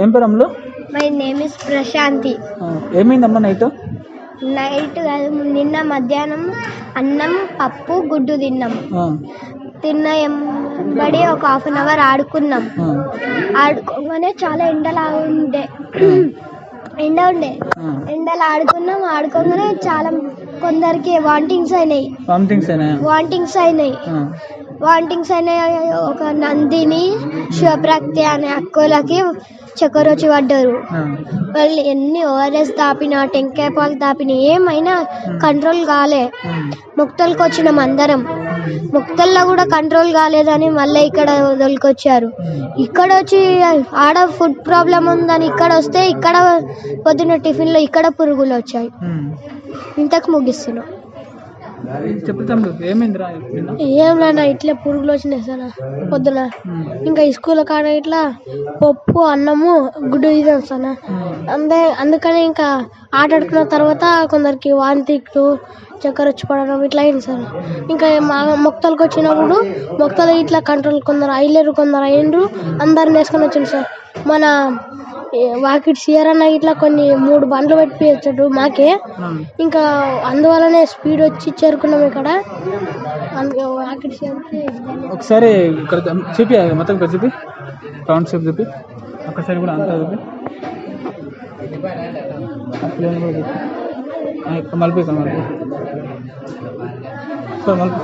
ఏం పేరు Ammulu? My name is Prashanthi. ఏమైందమ్మా నైట్? నైట్ కాదు నిన్న మధ్యాహ్నం అన్నం పప్పు గుడ్డు తిన్నాం. తిన్న ఎంబడి ఒక హాఫ్ అన్ అవర్ ఆడుకున్నాం. ఆడుకోగానే చాలా ఎండలా ఉండే. ఎండ ఉండే. ఎండలు ఆడుకున్నాం ఆడుకోగానే చాలా కొందరికి వాంటింగ్స్ అయినాయి. వామిటింగ్స్ అయినా వాంటింగ్స్ అయినాయి. వాంటింగ్స్ అయినాయి ఒక నందిని శివప్రక్తి అనే అక్కలకి చక్కెర వచ్చి పడ్డారు వాళ్ళు ఎన్ని ఓఆర్ఎస్ తాపినా టెంకాయ పాలు తాపినా ఏమైనా కంట్రోల్ కాలే. ముక్తలకు వచ్చినాం అందరం. ముక్తల్లో కూడా కంట్రోల్ కాలేదని మళ్ళీ ఇక్కడ వదిలికొచ్చారు. ఇక్కడ వచ్చి ఆడ ఫుడ్ ప్రాబ్లం ఉందని ఇక్కడ వస్తే ఇక్కడ పొద్దున్న టిఫిన్లో ఇక్కడ పురుగులు వచ్చాయి. ఇంతకు ముగిస్తున్నాం. ఏమైందిరా నిన్న? ఏం లేనా ఇట్లా పురుగులు వచ్చినాయి సార్ పొద్దున. ఇంకా స్కూల్ కాడ ఇట్లా పప్పు అన్నము గుడ్డు ఇదాం సార్ అందే అందుకని ఇంకా ఆట ఆడుకున్న తర్వాత కొందరికి వాంతిట్లు చక్కెర వచ్చి పడడం ఇట్లా అయింది సార్ ఇంకా మా మొక్తలకు వచ్చినప్పుడు మొక్తలు ఇట్లా కంట్రోల్ కొందరు అయ్యలేరు కొందరు అయ్యిండ్రు అందరిని వేసుకొని వచ్చింది సార్. మన ఏ, వాకిట్ సీఆర్ అన్న ఇట్లా కొన్ని మూడు బండ్లు పెట్టి వచ్చాడు మాకే. ఇంకా అందువల్లనే స్పీడ్ వచ్చి చేరుకున్నాం ఇక్కడ. వాకిట్ సీఆర్కి ఒకసారి ఇక్కడ చూపి అది మొత్తం ఇక్కడ చూపి. రౌండ్ షేప్ చూపి. ఒకసారి కూడా అంతా చూపి. ఆ ప్లేన్ కూడా చూపి ఆ, ఇక్కడ మలిపి ఇక్కడ మలిపి. ఇక్కడ మలిపి.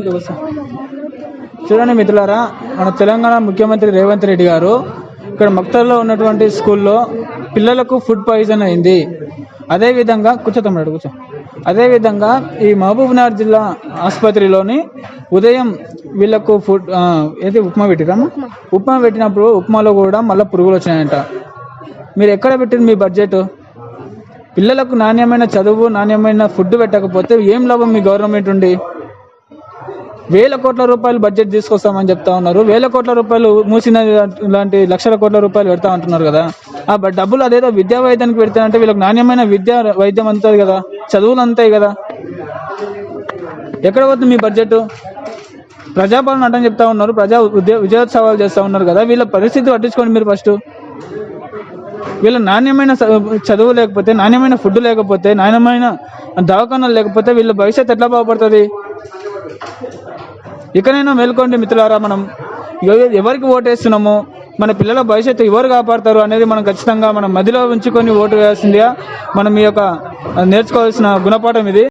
ఇది వస్తా. చూడండి మిత్రులారా మన తెలంగాణ ముఖ్యమంత్రి రేవంత్ రెడ్డి గారు ఇక్కడ మక్తల్లో ఉన్నటువంటి స్కూల్లో పిల్లలకు ఫుడ్ పాయిజన్ అయింది. అదేవిధంగా కూర్చో తమ్ముడు కూర్చో. అదేవిధంగా ఈ మహబూబ్నగర్ జిల్లా ఆసుపత్రిలోని ఉదయం వీళ్ళకు ఫుడ్ ఏది ఉప్మా పెట్టిరమ్మా ఉప్మా. పెట్టినప్పుడు ఉప్మాలో కూడా మళ్ళీ పురుగులు వచ్చినాయంట. మీరు ఎక్కడ పెట్టింది మీ బడ్జెట్? పిల్లలకు నాణ్యమైన చదువు నాణ్యమైన ఫుడ్ పెట్టకపోతే ఏం లాభం మీ గవర్నమెంట్ ఉండి? వేల కోట్ల రూపాయలు బడ్జెట్ తీసుకొస్తామని చెప్తా ఉన్నారు. వేల కోట్ల రూపాయలు మూసిన లాంటి లక్షల కోట్ల రూపాయలు పెడతా అంటున్నారు కదా. ఆ డబ్బులు అదేదో విద్యా వైద్యానికి పెడతానంటే వీళ్ళకి నాణ్యమైన విద్యా వైద్యం అంతుంది కదా. చదువులు అంతాయి కదా. ఎక్కడ పోతుంది మీ బడ్జెట్ ప్రజాపాలన అంటే చెప్తా ఉన్నారు. ప్రజా ఉద్యో విజయోత్సవాలు చేస్తా ఉన్నారు కదా. వీళ్ళ పరిస్థితి పట్టించుకోండి మీరు ఫస్ట్ వీళ్ళ నాణ్యమైన చదువు లేకపోతే నాణ్యమైన ఫుడ్ లేకపోతే నాణ్యమైన దవాఖానాలు లేకపోతే వీళ్ళ భవిష్యత్తు ఎట్లా బాగుపడుతుంది? ఇకనైనా మేల్కోండి మిత్రులారా మనం ఎవరికి ఓటు వేస్తున్నాము మన పిల్లల భవిష్యత్తు ఎవరు కాపాడతారు అనేది మనం ఖచ్చితంగా మనం మదిలో ఉంచుకొని ఓటు వేయాల్సిందిగా మనం ఈ యొక్క నేర్చుకోవాల్సిన గుణపాఠం ఇది.